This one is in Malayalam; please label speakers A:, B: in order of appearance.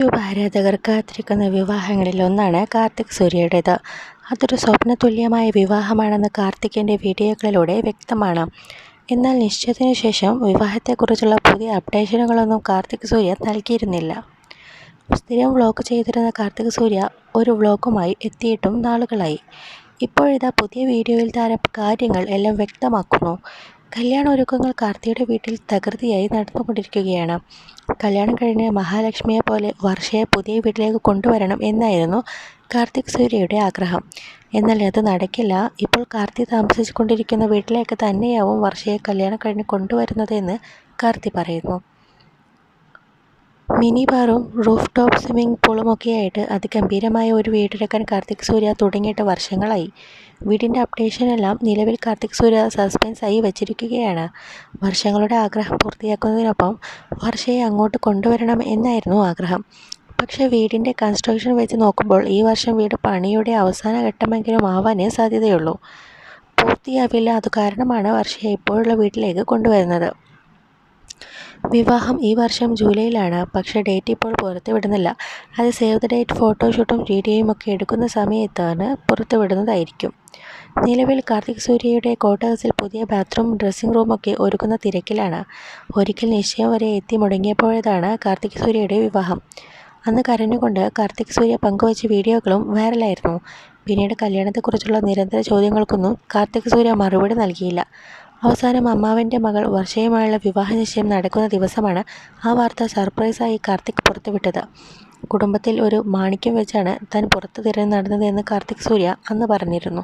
A: യൂട്യൂബ് ആരാധകർ കാത്തിരിക്കുന്ന വിവാഹങ്ങളിൽ ഒന്നാണ് കാർത്തിക് സൂര്യയുടേത്. അതൊരു സ്വപ്നതുല്യമായ വിവാഹമാണെന്ന് കാർത്തിക്കിന്റെ വീഡിയോകളിലൂടെ വ്യക്തമാണ്. എന്നാൽ നിശ്ചയത്തിന് ശേഷം വിവാഹത്തെക്കുറിച്ചുള്ള പുതിയ അപ്ഡേഷനുകളൊന്നും കാർത്തിക് സൂര്യ നൽകിയിരുന്നില്ല. സ്ഥിരം വ്ലോഗ് ചെയ്തിരുന്ന കാർത്തിക് സൂര്യ ഒരു വ്ലോഗുമായി എത്തിയിട്ടും നാളുകളായി. ഇപ്പോഴിതാ പുതിയ വീഡിയോയിൽ താരം കാര്യങ്ങൾ എല്ലാം വ്യക്തമാക്കുന്നു. കല്യാണ ഒരുക്കങ്ങൾ കാർത്തിയുടെ വീട്ടിൽ തകൃതിയായി നടന്നുകൊണ്ടിരിക്കുകയാണ്. കല്യാണം കഴിഞ്ഞ് മഹാലക്ഷ്മിയെ പോലെ വർഷയെ പുതിയ വീട്ടിലേക്ക് കൊണ്ടുവരണം എന്നായിരുന്നു കാർത്തിക് സൂര്യയുടെ ആഗ്രഹം. എന്നാൽ അത് നടക്കില്ല. ഇപ്പോൾ കാർത്തി താമസിച്ചുകൊണ്ടിരിക്കുന്ന വീട്ടിലേക്ക് തന്നെയാവും വർഷയെ കല്യാണം കഴിഞ്ഞ് കൊണ്ടുവരുന്നതെന്ന് കാർത്തി പറയുന്നു. മിനി ബാറും റൂഫ് ടോപ്പ് സ്വിമ്മിംഗ് പൂളുമൊക്കെയായിട്ട് അതിഗംഭീരമായ ഒരു വീടെടുക്കാൻ കാർത്തിക് സൂര്യ തുടങ്ങിയിട്ട് വർഷങ്ങളായി. വീടിന്റെ അപ്ഡേഷനെല്ലാം നിലവിൽ കാർത്തിക് സൂര്യ സസ്പെൻസ് ആയി വച്ചിരിക്കുകയാണ്. വർഷങ്ങളുടെ ആഗ്രഹം പൂർത്തിയാക്കുന്നതിനൊപ്പം വർഷയെ അങ്ങോട്ട് കൊണ്ടുവരണം എന്നായിരുന്നു ആഗ്രഹം. പക്ഷേ വീടിന്റെ കൺസ്ട്രക്ഷൻ വെച്ച് നോക്കുമ്പോൾ ഈ വർഷം വീട് പണിയുടെ അവസാന ഘട്ടമെങ്കിലും ആവാനേ സാധ്യതയുള്ളൂ. പൂർത്തിയാവില്ല അതുകാരണമാണ് വർഷയെ ഇപ്പോഴുള്ള വീട്ടിലേക്ക് കൊണ്ടുവരുന്നത്. വിവാഹം ഈ വർഷം ജൂലൈയിലാണ്. പക്ഷേ ഡേറ്റ് ഇപ്പോൾ പുറത്തുവിടുന്നില്ല. അത് സേവ് ദ ഡേറ്റ് ഫോട്ടോഷൂട്ടും വീഡിയോയും ഒക്കെ എടുക്കുന്ന സമയത്താണ് പുറത്തുവിടുന്നതായിരിക്കും. നിലവിൽ കാർത്തിക് സൂര്യയുടെ കോട്ടേഴ്സിൽ പുതിയ ബാത്റൂം ഡ്രസ്സിംഗ് റൂമൊക്കെ ഒരുക്കുന്ന തിരക്കിലാണ്. ഒരിക്കൽ നിശ്ചയം വരെ എത്തി മുടങ്ങിയപ്പോഴതാണ് കാർത്തിക് സൂര്യയുടെ വിവാഹം. അന്ന് കരഞ്ഞുകൊണ്ട് കാർത്തിക് സൂര്യ പങ്കുവച്ച വീഡിയോകളും വൈറലായിരുന്നു. പിന്നീട് കല്യാണത്തെക്കുറിച്ചുള്ള നിരന്തര ചോദ്യങ്ങൾക്കൊന്നും കാർത്തിക് സൂര്യ മറുപടി നൽകിയില്ല. അവസാനം അമ്മാവന്റെ മകൾ വർഷയുമായുള്ള വിവാഹ നിശ്ചയം നടക്കുന്ന ദിവസമാണ് ആ വാർത്ത സർപ്രൈസായി കാർത്തിക് പുറത്തുവിട്ടത്. കുടുംബത്തിൽ ഒരു മാണിക്യം വെച്ചാണ് താൻ പുറത്തു തിരഞ്ഞു നടന്നതെന്ന് കാർത്തിക് സൂര്യ അന്ന് പറഞ്ഞിരുന്നു.